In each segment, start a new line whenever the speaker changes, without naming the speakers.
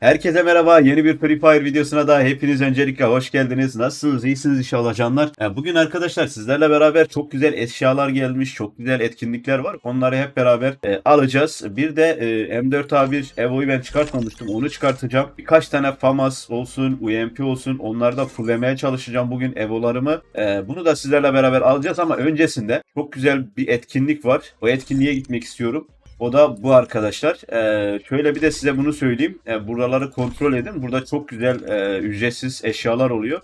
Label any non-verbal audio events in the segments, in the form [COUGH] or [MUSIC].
Herkese merhaba. Yeni bir Free Fire videosuna da hepiniz öncelikle hoş geldiniz. Nasılsınız? İyisiniz inşallah canlar. Ee, Bugün arkadaşlar sizlerle beraber çok güzel eşyalar gelmiş. Çok güzel etkinlikler var. Onları hep beraber e, alacağız. Bir de e, M4A1 Evo'yu ben çıkartmamıştım. Onu çıkartacağım. Birkaç tane FAMAS olsun, UMP olsun. Onları da fulllemeye çalışacağım bugün Evo'larımı. E, bunu da sizlerle beraber alacağız ama öncesinde çok güzel bir etkinlik var. O etkinliğe gitmek istiyorum. O da bu arkadaşlar. Ee, şöyle bir de size bunu söyleyeyim. Ee, buraları kontrol edin. Burada çok güzel e, ücretsiz eşyalar oluyor.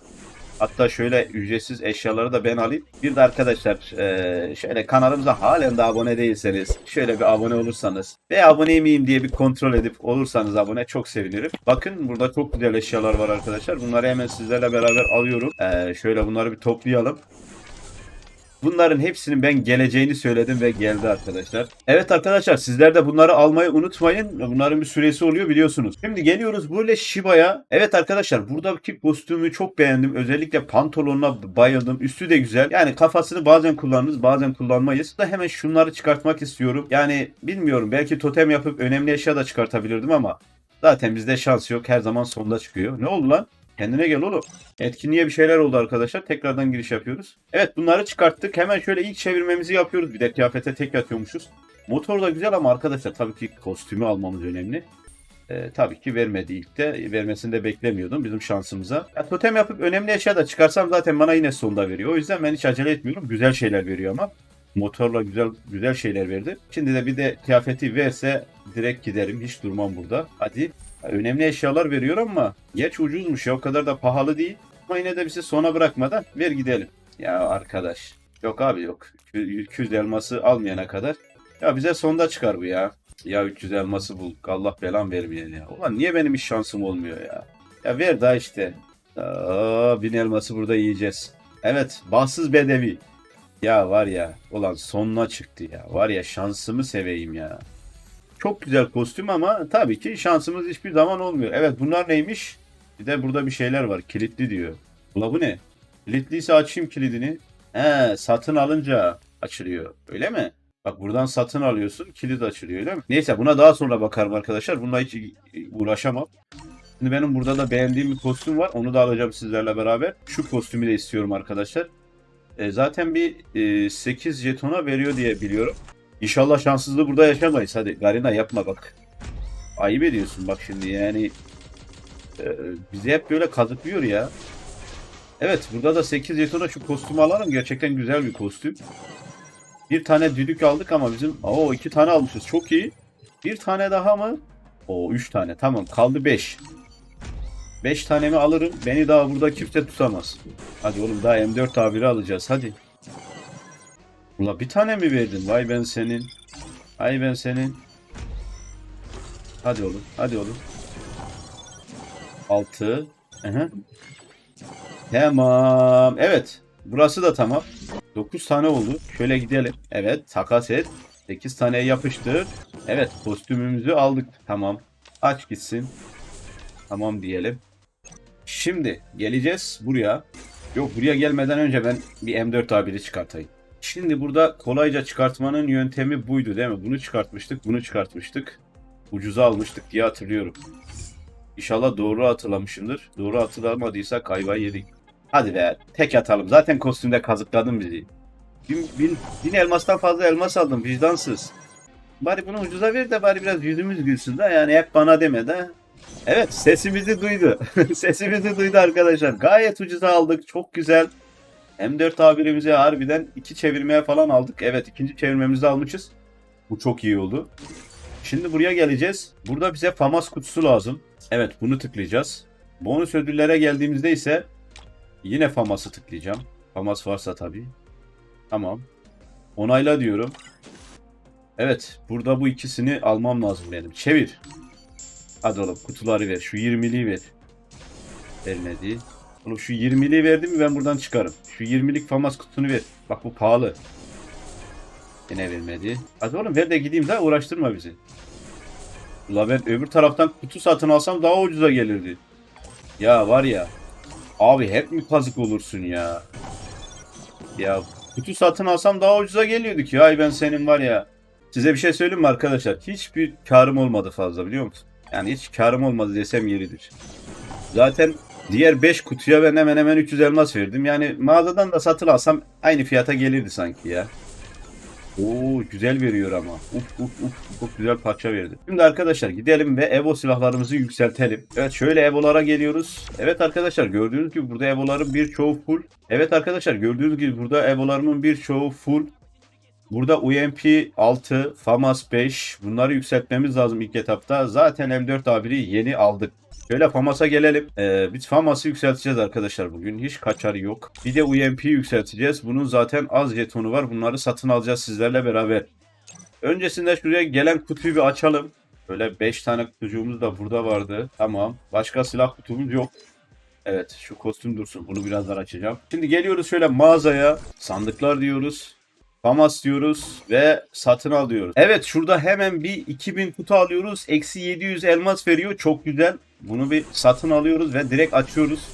Hatta şöyle ücretsiz eşyaları da ben alayım. Bir de arkadaşlar e, şöyle kanalımıza halen de abone değilseniz şöyle bir abone olursanız ve abone miyim diye bir kontrol edip olursanız abone çok sevinirim. Bakın burada çok güzel eşyalar var arkadaşlar. Bunları hemen sizlerle beraber alıyorum. Ee, şöyle bunları bir toplayalım. Bunların hepsinin ben geleceğini söyledim ve geldi arkadaşlar. Evet arkadaşlar sizler de bunları almayı unutmayın. Bunların bir süresi oluyor biliyorsunuz. Şimdi geliyoruz böyle Shiba'ya. Evet arkadaşlar buradaki kostümü çok beğendim. Özellikle pantolonuna bayıldım. Üstü de güzel. Yani kafasını bazen kullanırız bazen kullanmayız. Da hemen şunları çıkartmak istiyorum. Yani bilmiyorum belki totem yapıp önemli eşya da çıkartabilirdim ama zaten bizde şans yok. Her zaman sonda çıkıyor. Ne oldu lan? Kendine gel oğlum. Etkinliğe bir şeyler oldu arkadaşlar. Tekrardan giriş yapıyoruz. Evet bunları çıkarttık. Hemen şöyle ilk çevirmemizi yapıyoruz. Bir de kıyafete tek atıyormuşuz. Motor da güzel ama arkadaşlar tabii ki kostümü almamız önemli. Ee, tabii ki vermedi ilk de. Vermesini de beklemiyordum bizim şansımıza. Ya, totem yapıp önemli eşya da çıkarsam zaten bana yine sonda veriyor. O yüzden ben hiç acele etmiyorum. Güzel şeyler veriyor ama. Motorla güzel güzel şeyler verdi. Şimdi de bir de kıyafeti verse direkt giderim. Hiç durmam burada. Hadi. Önemli eşyalar veriyor ama geç ucuzmuş ya o kadar da pahalı değil. Ama yine de bizi sona bırakmadan ver gidelim. Ya arkadaş. Yok abi yok. 200 elması almayana kadar. Ya bize sonda çıkar bu ya. Ya 300 elması bul. Allah belan vermeyen ya. Ulan niye benim hiç şansım olmuyor ya? Ya ver daha işte. Aa, bin elması burada yiyeceğiz. Evet. Bahtsız bedevi. Ya var ya. Ulan sonuna çıktı ya. Var ya şansımı seveyim ya. Çok güzel kostüm ama tabii ki şansımız hiçbir zaman olmuyor. Evet bunlar neymiş? Bir de burada bir şeyler var. Kilitli diyor. Ula bu ne? Kilitliyse açayım kilidini. He satın alınca açılıyor. Öyle mi? Bak buradan satın alıyorsun kilit açılıyor öyle mi? Neyse buna daha sonra bakarım arkadaşlar. Bununla hiç uğraşamam. Şimdi benim burada da beğendiğim bir kostüm var. Onu da alacağım sizlerle beraber. Şu kostümü de istiyorum arkadaşlar. E, zaten bir e, 8 jetona veriyor diye biliyorum. İnşallah şanssızlığı burada yaşamayız. Hadi Garina yapma bak. Ayıp ediyorsun bak şimdi yani. E, bizi hep böyle kazıklıyor ya. Evet burada da 8 jetona şu kostümü alalım. Gerçekten güzel bir kostüm. Bir tane düdük aldık ama bizim... Oo iki tane almışız. Çok iyi. Bir tane daha mı? Oo üç tane. Tamam kaldı 5. 5 tanemi alırım. Beni daha burada kimse tutamaz. Hadi oğlum daha M4 tabiri alacağız. Hadi. Ula bir tane mi verdin? Vay ben senin. Ay ben senin. Hadi oğlum. Hadi oğlum. 6. Tamam. Evet. Burası da tamam. 9 tane oldu. Şöyle gidelim. Evet. Takas et. 8 taneye yapıştır. Evet. Kostümümüzü aldık. Tamam. Aç gitsin. Tamam diyelim. Şimdi geleceğiz buraya. Yok buraya gelmeden önce ben bir M4 tabiri çıkartayım. Şimdi burada kolayca çıkartmanın yöntemi buydu değil mi? Bunu çıkartmıştık, bunu çıkartmıştık. Ucuza almıştık diye hatırlıyorum. İnşallah doğru hatırlamışımdır. Doğru hatırlamadıysak ayvayı yedik. Hadi be tek atalım. Zaten kostümde kazıkladın bizi. Bin, bin, bin elmastan fazla elmas aldım vicdansız. Bari bunu ucuza ver de bari biraz yüzümüz gülsün de yani hep bana deme de. Evet sesimizi duydu. [LAUGHS] sesimizi duydu arkadaşlar. Gayet ucuza aldık. Çok güzel. M4 tabirimizi harbiden iki çevirmeye falan aldık. Evet ikinci çevirmemizi almışız. Bu çok iyi oldu. Şimdi buraya geleceğiz. Burada bize FAMAS kutusu lazım. Evet bunu tıklayacağız. Bonus ödüllere geldiğimizde ise yine FAMAS'ı tıklayacağım. FAMAS varsa tabii. Tamam. Onayla diyorum. Evet burada bu ikisini almam lazım benim. Çevir. Hadi oğlum kutuları ver. Şu 20'liği ver. Vermedi. Oğlum şu 20'liği verdi mi ben buradan çıkarım. Şu 20'lik famas kutusunu ver. Bak bu pahalı. Yine vermedi. Hadi oğlum ver de gideyim daha uğraştırma bizi. Ula ben öbür taraftan kutu satın alsam daha ucuza gelirdi. Ya var ya. Abi hep mi kazık olursun ya? Ya kutu satın alsam daha ucuza geliyordu ki. Ay ben senin var ya. Size bir şey söyleyeyim mi arkadaşlar? Hiçbir karım olmadı fazla biliyor musun? Yani hiç karım olmadı desem yeridir. Zaten diğer 5 kutuya ben hemen hemen 300 elmas verdim. Yani mağazadan da satın alsam aynı fiyata gelirdi sanki ya. Oo güzel veriyor ama. Uf uf uf çok güzel parça verdi. Şimdi arkadaşlar gidelim ve Evo silahlarımızı yükseltelim. Evet şöyle Evo'lara geliyoruz. Evet arkadaşlar gördüğünüz gibi burada Evo'ların birçoğu full. Evet arkadaşlar gördüğünüz gibi burada Evo'larımın birçoğu full. Burada UMP 6, FAMAS 5 bunları yükseltmemiz lazım ilk etapta. Zaten M4 A1'i yeni aldık. Şöyle FAMAS'a gelelim. Ee, biz FAMAS'ı yükselteceğiz arkadaşlar bugün. Hiç kaçarı yok. Bir de UMP'yi yükselteceğiz. Bunun zaten az jetonu var. Bunları satın alacağız sizlerle beraber. Öncesinde şuraya gelen kutuyu bir açalım. Böyle 5 tane kutucuğumuz da burada vardı. Tamam. Başka silah kutumuz yok. Evet şu kostüm dursun. Bunu birazdan açacağım. Şimdi geliyoruz şöyle mağazaya. Sandıklar diyoruz. FAMAS diyoruz ve satın alıyoruz. Evet şurada hemen bir 2000 kutu alıyoruz. Eksi 700 elmas veriyor. Çok güzel. Bunu bir satın alıyoruz ve direkt açıyoruz.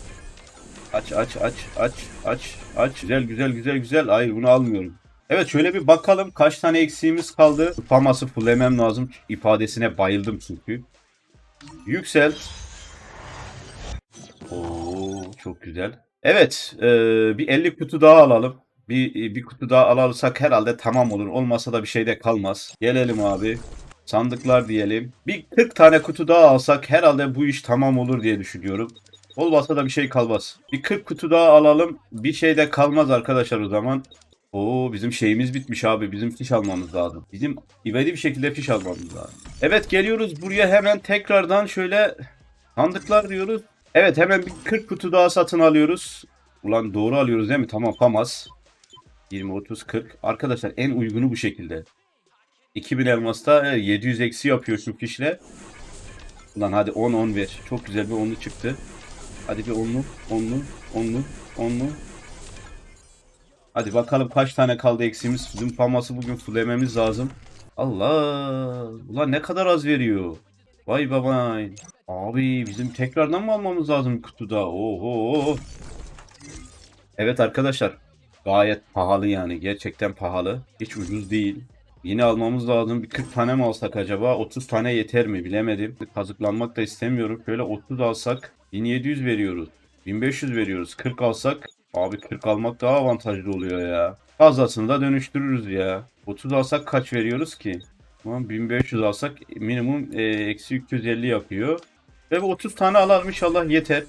Aç aç aç aç aç aç. Güzel güzel güzel güzel. Hayır bunu almıyorum. Evet şöyle bir bakalım kaç tane eksiğimiz kaldı. FAMAS'ı fullemem lazım. ifadesine bayıldım çünkü. Yükselt. Oo çok güzel. Evet e, bir 50 kutu daha alalım. Bir, bir kutu daha alırsak herhalde tamam olur. Olmasa da bir şey de kalmaz. Gelelim abi. Sandıklar diyelim. Bir 40 tane kutu daha alsak herhalde bu iş tamam olur diye düşünüyorum. Olmasa da bir şey kalmaz. Bir 40 kutu daha alalım. Bir şey de kalmaz arkadaşlar o zaman. Oo bizim şeyimiz bitmiş abi. Bizim fiş almamız lazım. Bizim ivedi bir şekilde fiş almamız lazım. Evet geliyoruz buraya hemen tekrardan şöyle sandıklar diyoruz. Evet hemen bir 40 kutu daha satın alıyoruz. Ulan doğru alıyoruz değil mi? Tamam FAMAS. 20, 30, 40. Arkadaşlar en uygunu bu şekilde. 2000 elmasta e, 700 eksi yapıyor şu fişle. Ulan hadi 10 10 ver. Çok güzel bir 10'lu çıktı. Hadi bir 10'lu, 10'lu, 10'lu, 10'lu. Hadi bakalım kaç tane kaldı eksiğimiz. Bizim faması bugün fullememiz lazım. Allah! Ulan ne kadar az veriyor. Vay babay. Abi bizim tekrardan mı almamız lazım kutuda? Oho. Evet arkadaşlar. Gayet pahalı yani. Gerçekten pahalı. Hiç ucuz değil. Yine almamız lazım. Bir 40 tane mi alsak acaba? 30 tane yeter mi? Bilemedim. Kazıklanmak da istemiyorum. Şöyle 30 alsak 1700 veriyoruz. 1500 veriyoruz. 40 alsak abi 40 almak daha avantajlı oluyor ya. Fazlasını da dönüştürürüz ya. 30 alsak kaç veriyoruz ki? Tamam 1500 alsak minimum e, eksi 350 yapıyor. Ve bu 30 tane alalım inşallah yeter.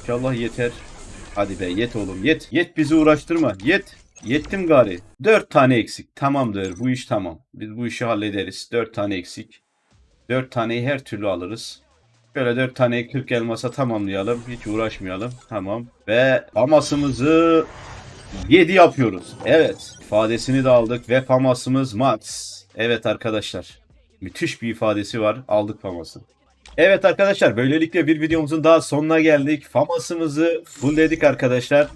İnşallah yeter. Hadi be yet oğlum yet. Yet bizi uğraştırma. Yet. Yettim gari. 4 tane eksik. Tamamdır. Bu iş tamam. Biz bu işi hallederiz. 4 tane eksik. 4 taneyi her türlü alırız. Böyle 4 taneyi 40 elmasa tamamlayalım. Hiç uğraşmayalım. Tamam. Ve famasımızı 7 yapıyoruz. Evet. ifadesini de aldık ve famasımız max. Evet arkadaşlar. Müthiş bir ifadesi var. Aldık faması. Evet arkadaşlar böylelikle bir videomuzun daha sonuna geldik. Famasımızı fullledik arkadaşlar.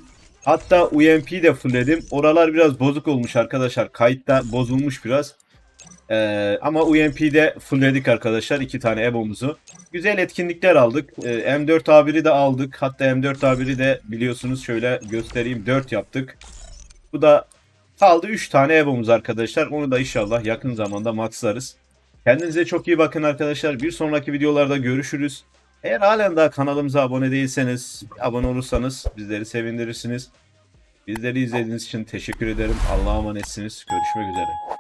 Hatta UMP de fullledim. Oralar biraz bozuk olmuş arkadaşlar. Kayıtta bozulmuş biraz. Ee, ama UMP'de fullledik arkadaşlar. iki tane EBO'muzu. Güzel etkinlikler aldık. Ee, M4 A1'i de aldık. Hatta M4 A1'i de biliyorsunuz şöyle göstereyim. 4 yaptık. Bu da kaldı 3 tane EBO'muz arkadaşlar. Onu da inşallah yakın zamanda maxlarız. Kendinize çok iyi bakın arkadaşlar. Bir sonraki videolarda görüşürüz. Eğer halen daha kanalımıza abone değilseniz, abone olursanız bizleri sevindirirsiniz. Bizleri izlediğiniz için teşekkür ederim. Allah'a emanetsiniz. Görüşmek üzere.